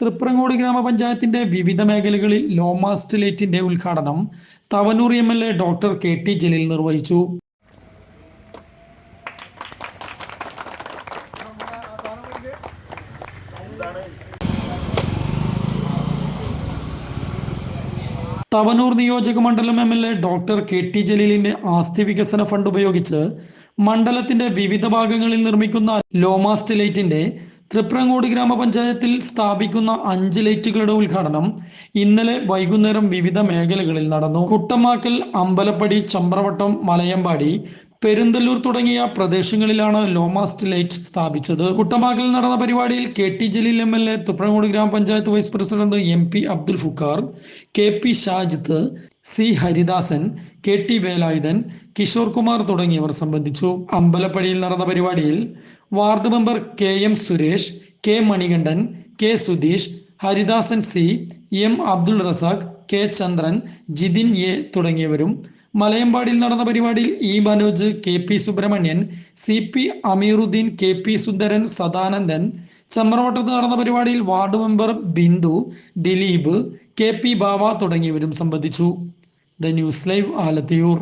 തൃപ്രങ്ങോട് ഗ്രാമപഞ്ചായത്തിന്റെ വിവിധ മേഖലകളിൽ ലോമാസ്റ്റിലേറ്റിന്റെ ഉദ്ഘാടനം Thavanur M L A doctor K T Jaleel നിർവഹിച്ചു. തവനൂർ നിയോജക മണ്ഡലം M L A doctor K T ജലീലിന്റെ ആസ്തി വികസന ഫണ്ട് ഉപയോഗിച്ച് മണ്ഡലത്തിന്റെ വിവിധ ഭാഗങ്ങളിൽ നിർമ്മിക്കുന്ന ലോമാസ്റ്റ് ലൈറ്റിന്റെ തൃപ്രങ്ങോട് ഗ്രാമപഞ്ചായത്തിൽ സ്ഥാപിക്കുന്ന അഞ്ച് ലൈറ്റുകളുടെ ഉദ്ഘാടനം ഇന്നലെ വൈകുന്നേരം വിവിധ മേഖലകളിൽ നടന്നു. കുട്ടമാക്കൽ അമ്പലപ്പടി ചമ്പ്രവട്ടം മലയമ്പാടി പെരുന്തല്ലൂർ തുടങ്ങിയ പ്രദേശങ്ങളിലാണ് ലോമാസ്റ്റ് ലൈറ്റ് സ്ഥാപിച്ചത്. കുട്ടമാക്കിൽ നടന്ന പരിപാടിയിൽ K T Jaleel M L A Thriprangode ഗ്രാമപഞ്ചായത്ത് vice president M P Abdul Fukkar K P Shajith C Haridasan K T Velayudhan Kishore Kumar തുടങ്ങിയവർ സംബന്ധിച്ചു. അമ്പലപ്പടിയിൽ നടന്ന പരിപാടിയിൽ ward member K M Suresh K Manikandan K Sudheesh Haridasan C M Abdul Razak K Chandran Jithin A തുടങ്ങിയവരും മലയമ്പാടിയിൽ നടന്ന പരിപാടിയിൽ E Manoj K P Subrahmanyan C P Ameeruddin K P Sundaran Sadanandan. ചമ്രവട്ടത്ത് നടന്ന പരിപാടിയിൽ ward member Bindu Dileep K P Bava തുടങ്ങിയവരും സംബന്ധിച്ചു. The news live Alathiyur.